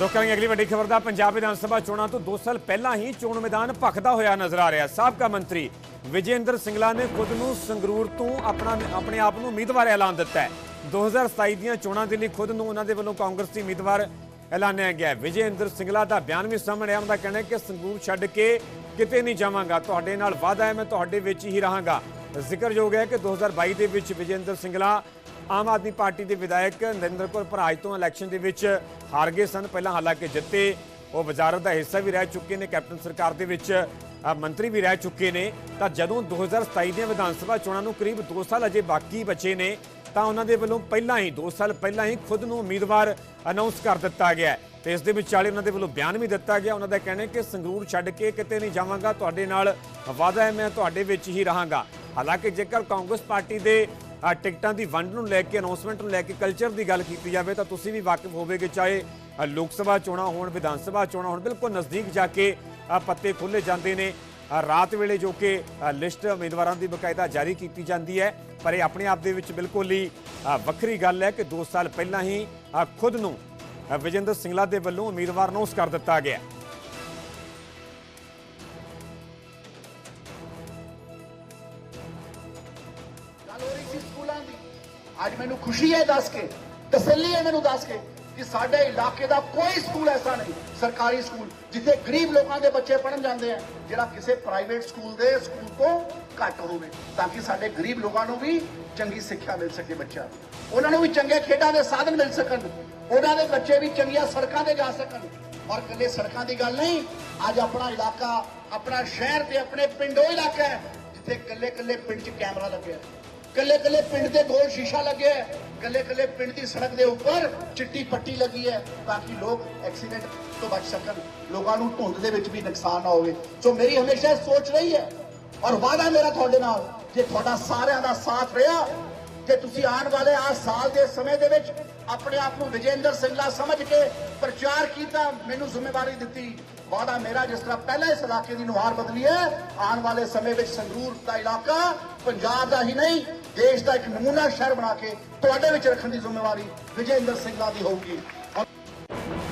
ਰੁਕ ਕਰਾਂਗੇ ਅਗਲੀ ਵੱਡੀ ਖਬਰ ਦਾ। ਪੰਜਾਬ ਵਿਧਾਨ ਸਭਾ ਚੋਣਾਂ ਤੋਂ 2 ਸਾਲ ਪਹਿਲਾਂ ਹੀ ਚੋਣ ਮੈਦਾਨ ਭਖਦਾ ਹੋਇਆ ਨਜ਼ਰ ਆ ਰਿਹਾ। ਸਾਬਕਾ ਮੰਤਰੀ ਵਿਜੇਂਦਰ ਸਿੰਗਲਾ ਨੇ ਖੁਦ ਨੂੰ ਸੰਗਰੂਰ ਤੋਂ ਆਪਣਾ ਆਪਣੇ ਆਪ ਨੂੰ ਉਮੀਦਵਾਰ ਐਲਾਨ ਦਿੱਤਾ ਹੈ। 2027 ਦੀਆਂ ਚੋਣਾਂ ਦੇ ਲਈ ਖੁਦ ਨੂੰ ਉਹਨਾਂ ਦੇ ਵੱਲੋਂ ਕਾਂਗਰਸੀ ਉਮੀਦਵਾਰ ਐਲਾਨਿਆ ਗਿਆ ਹੈ। ਵਿਜੇਂਦਰ ਸਿੰਗਲਾ ਦਾ ਬਿਆਨ ਵੀ ਸਾਹਮਣੇ ਆਇਆ ਉਹਨਾਂ ਦਾ ਕਹਿਣਾ ਹੈ ਕਿ ਸੰਗਰੂਰ ਛੱਡ ਕੇ ਕਿਤੇ ਨਹੀਂ ਜਾਵਾਂਗਾ। ਤੁਹਾਡੇ ਨਾਲ ਵਾਅਦਾ ਹੈ, ਮੈਂ ਤੁਹਾਡੇ ਵਿੱਚ ਹੀ ਰਹਾਂਗਾ। ਜ਼ਿਕਰਯੋਗ ਹੈ ਕਿ 2022 ਦੇ ਵਿੱਚ ਵਿਜੇਂਦਰ ਸਿੰਗਲਾ ਆਮ ਆਦਮੀ ਪਾਰਟੀ ਦੇ ਵਿਧਾਇਕ ਨਰਿੰਦਰ ਕੌਰ ਭਰਾਜ ਤੋਂ ਇਲੈਕਸ਼ਨ ਦੇ ਵਿੱਚ ਹਾਰ ਗਏ ਸਨ। ਪਹਿਲਾਂ ਹਾਲਾਂਕਿ ਜਿੱਤੇ, ਉਹ ਵਜ਼ਾਰਤ ਦਾ ਹਿੱਸਾ ਵੀ ਰਹਿ ਚੁੱਕੇ ਨੇ, ਕੈਪਟਨ ਸਰਕਾਰ ਦੇ ਵਿੱਚ ਮੰਤਰੀ ਵੀ ਰਹਿ ਚੁੱਕੇ ਨੇ। ਤਾਂ ਜਦੋਂ 2027 ਦੀਆਂ ਵਿਧਾਨ ਸਭਾ ਚੋਣਾਂ ਨੂੰ ਕਰੀਬ 2 ਸਾਲ ਅਜੇ ਬਾਕੀ ਬਚੇ ਨੇ, ਤਾਂ ਉਹਨਾਂ ਦੇ ਵੱਲੋਂ ਪਹਿਲਾਂ ਹੀ 2 ਸਾਲ ਪਹਿਲਾਂ ਹੀ ਖੁਦ ਨੂੰ ਉਮੀਦਵਾਰ ਅਨਾਉਂਸ ਕਰ ਦਿੱਤਾ ਗਿਆ ਹੈ। ਤੇ ਇਸ ਦੇ ਵਿਚਾਲੇ ਉਹਨਾਂ ਦੇ ਵੱਲੋਂ ਬਿਆਨ ਵੀ ਦਿੱਤਾ ਗਿਆ। ਉਹਨਾਂ ਦਾ ਕਹਿਣਾ ਹੈ ਕਿ ਸੰਗਰੂਰ ਛੱਡ ਕੇ ਕਿਤੇ ਨਹੀਂ ਜਾਵਾਂਗਾ। ਤੁਹਾਡੇ ਨਾਲ ਵਾਅਦਾ ਹੈ, ਮੈਂ ਤੁਹਾਡੇ ਵਿੱਚ ਹੀ ਰਹਾਂਗਾ। ਹਾਲਾਂਕਿ ਜੇਕਰ ਕਾਂਗਰਸ ਪਾਰਟੀ ਦੇ ਟਿਕਟਾਂ ਦੀ ਵੰਡ ਨੂੰ ਲੈ ਕੇ ਅਨਾਉਂਸਮੈਂਟ ਨੂੰ ਲੈ ਕੇ ਕਲਚਰ ਦੀ ਗੱਲ ਕੀਤੀ ਜਾਵੇ ਤਾਂ ਤੁਸੀਂ ਵੀ ਵਾਕਿਫ ਹੋਵੇਗੇ ਚਾਹੇ ਲੋਕ ਸਭਾ ਚੋਣਾਂ ਹੋਣ ਵਿਧਾਨ ਸਭਾ ਚੋਣਾਂ ਹੋਣ ਬਿਲਕੁਲ ਨਜ਼ਦੀਕ ਜਾ ਕੇ ਪੱਤੇ ਖੋਲੇ ਜਾਂਦੇ ਨੇ। ਰਾਤ ਵੇਲੇ ਜੋ ਕਿ ਲਿਸਟ ਉਮੀਦਵਾਰਾਂ ਦੀ ਬਕਾਇਦਾ ਜਾਰੀ ਕੀਤੀ ਜਾਂਦੀ ਹੈ। ਪਰ ਇਹ ਆਪਣੇ ਆਪ ਦੇ ਵਿੱਚ ਬਿਲਕੁਲ ਹੀ ਵੱਖਰੀ ਗੱਲ ਹੈ ਕਿ 2 ਸਾਲ ਪਹਿਲਾਂ ਹੀ ਖੁਦ ਨੂੰ ਅ, ਵਿਜੇਂਦਰ ਸਿੰਗਲਾ ਦੇ ਵੱਲੋਂ ਉਮੀਦਵਾਰ ਅਨਾਉਂਸ ਕਰ ਦਿੱਤਾ ਗਿਆ। ਸੀ ਦੀ ਅੱਜ ਮੈਨੂੰ ਖੁਸ਼ੀ ਹੈ ਦੱਸ ਕੇ, ਤਸੱਲੀ ਹੈ ਮੈਨੂੰ ਦੱਸ ਕੇ ਕਿ ਸਾਡੇ ਇਲਾਕੇ ਦਾ ਕੋਈ ਸਕੂਲ ਐਸਾ ਨਹੀਂ, ਸਰਕਾਰੀ ਸਕੂਲ, ਜਿੱਥੇ ਗਰੀਬ ਲੋਕਾਂ ਦੇ ਬੱਚੇ ਪੜਨ ਜਾਂਦੇ ਆ, ਜਿਹੜਾ ਕਿਸੇ ਪ੍ਰਾਈਵੇਟ ਸਕੂਲ ਦੇ ਸਕੂਲ ਤੋਂ ਘੱਟ ਹੋਵੇ, ਤਾਂ ਕਿ ਸਾਡੇ ਗਰੀਬ ਲੋਕਾਂ ਨੂੰ ਵੀ ਚੰਗੀ ਸਿੱਖਿਆ ਮਿਲ ਸਕੇ ਬੱਚਿਆਂ ਨੂੰ। ਉਹਨਾਂ ਨੂੰ ਵੀ ਚੰਗੇ ਖੇਡਾਂ ਦੇ ਸਾਧਨ ਮਿਲ ਸਕਣ, ਉਹਨਾਂ ਦੇ ਬੱਚੇ ਵੀ ਚੰਗੀਆਂ ਸੜਕਾਂ ਤੇ ਜਾ ਸਕਣ। ਔਰ ਇਕੱਲੇ ਸੜਕਾਂ ਦੀ ਗੱਲ ਨਹੀਂ, ਅੱਜ ਆਪਣਾ ਇਲਾਕਾ, ਆਪਣਾ ਸ਼ਹਿਰ ਤੇ ਆਪਣੇ ਪਿੰਡੋ ਇਲਾਕਾ ਹੈ, ਜਿੱਥੇ ਇਕੱਲੇ ਇਕੱਲੇ ਪਿੰਡ 'ਚ ਕੈਮਰਾ ਲੱਗਿਆ। ਕੱਲੇ ਕੱਲੇ ਪਿੰਡ ਦੇ ਕੋਲ ਸ਼ੀਸ਼ਾ ਲੱਗਿਆ ਹੈ। ਕੱਲੇ ਕੱਲੇ ਪਿੰਡ ਦੀ ਸੜਕ ਦੇ ਉੱਪਰ ਚਿੱਟੀ ਪੱਟੀ ਲੱਗੀ ਹੈ। ਤਾਂ ਕਿ ਲੋਕ ਐਕਸੀਡੈਂਟ ਤੋਂ ਬਚ ਸਕਣ। ਲੋਕਾਂ ਨੂੰ ਧੁੰਦ ਦੇ ਵਿੱਚ ਵੀ ਨੁਕਸਾਨ ਨਾ ਹੋਵੇ। ਸੋ ਮੇਰੀ ਹਮੇਸ਼ਾ ਇਹ ਸੋਚ ਰਹੀ ਹੈ। ਔਰ ਵਾਅਦਾ ਮੇਰਾ ਤੁਹਾਡੇ ਨਾਲ, ਜੇ ਤੁਹਾਡਾ ਸਾਰਿਆਂ ਦਾ ਸਾਥ ਰਿਹਾ ਕਿ ਤੁਸੀਂ ਆਉਣ ਵਾਲੇ ਆ ਸਾਲ ਦੇ ਸਮੇਂ ਦੇ ਵਿੱਚ ਆਪਣੇ ਆਪ ਨੂੰ ਵਿਜੇਂਦਰ ਸਿੰਘਲਾ ਸਮਝ ਕੇ ਪ੍ਰਚਾਰ ਕੀਤਾ, ਮੈਨੂੰ ਜ਼ਿੰਮੇਵਾਰੀ ਦਿੱਤੀ। ਵਾਦਾ ਮੇਰਾ ਜਿਸ ਤਰ੍ਹਾਂ ਪਹਿਲਾਂ ਇਸ ਇਲਾਕੇ ਦੀ ਨੁਹਾਰ ਬਦਲੀ ਹੈ, ਆਉਣ ਵਾਲੇ ਸਮੇਂ ਵਿੱਚ ਸੰਗਰੂਰ ਦਾ ਇਲਾਕਾ ਪੰਜਾਬ ਦਾ ਹੀ ਨਹੀਂ, ਦੇਸ਼ ਦਾ ਇੱਕ ਨਮੂਨਾ ਸ਼ਹਿਰ ਬਣਾ ਕੇ ਤੁਹਾਡੇ ਵਿੱਚ ਰੱਖਣ ਦੀ ਜ਼ਿੰਮੇਵਾਰੀ ਵਿਜੇਂਦਰ ਸਿੰਘਲਾ ਦੀ ਹੋਊਗੀ।